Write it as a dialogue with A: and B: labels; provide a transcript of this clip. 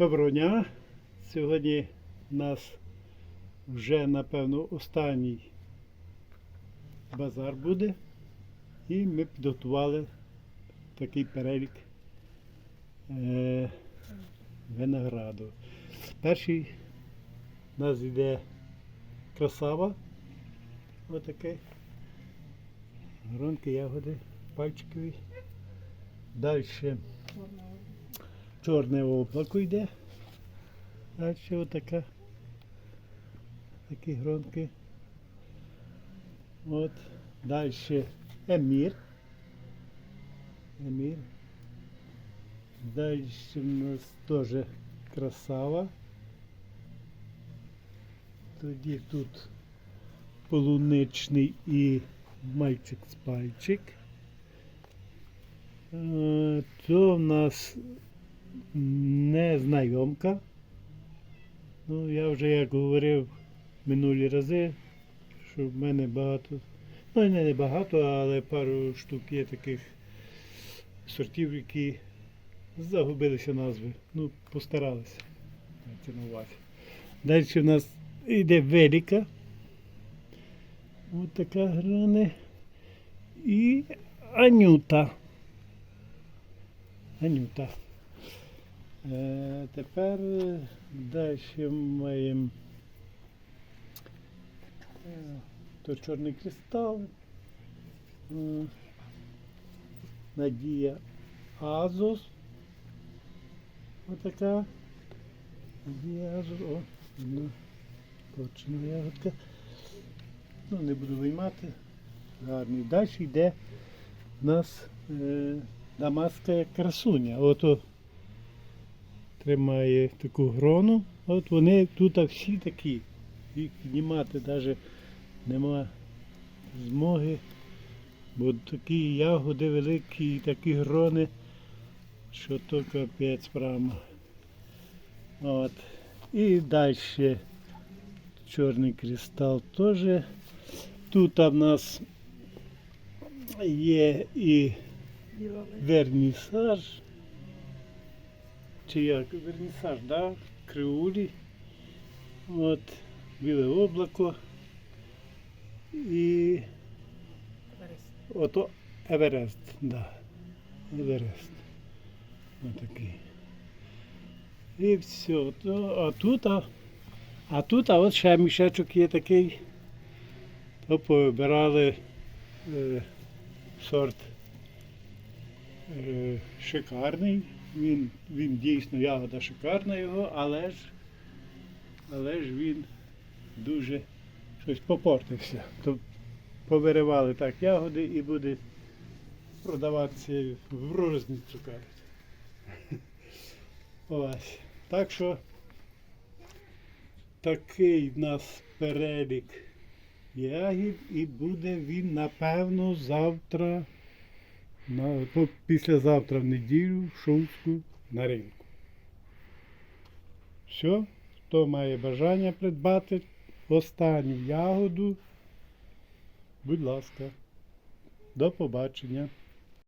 A: Доброго дня. Сьогодні у нас вже, напевно, останній базар буде. І ми підготували такий перелік е, винограду. Перший у нас йде красава. Отаке. Гронки, ягоди, пальчикові. Далі чорне облако йде. Далі отака. Такі гронки. От. Далі емір. Емір. Далі у нас теж красава. Тоді тут полуничний і мальчик з пальчик. Е, То в нас незнайомка. Ну, я вже як говорив минулі рази, що в мене багато. Ну, не не багато, але пару штук є таких сортів, які загубилися назви. Ну, постаралися. Увазі. Далі в нас йде велика. Ось така гране. І Анюта. Анюта. Е, тепер далі маємо е, то чорний кристал. Е, Надія Азос. Отака. Надія Азос. О, одна корчена ягодка. Ну, не буду виймати. Гарний. Далі йде у нас е, дамаська красуня. Ото тримає таку грону. От вони тут всі такі. Їх піднімати навіть нема змоги. Бо такі ягоди великі і такі грони, що то капець прямо. От. І далі чорний кристал теж. Тут в нас є і вернісаж. Чи як вернісаж, да? Криулі. От, біле облако. І ото Еверест, да. Еверест. Отакий. І все. То, а тут, а, а тут, а от ще мішечок є такий. То повибирали е, сорт е, шикарний. Він, він дійсно ягода шикарна його, але ж, але ж він дуже щось попортився. То повиривали так ягоди і буде продаватися в розницю, кажуть. Ось. Так що такий в нас перелік ягід і буде він напевно завтра, на, ну, післязавтра в неділю в Шумську на ринку. Все, хто має бажання придбати останню ягоду, будь ласка, до побачення.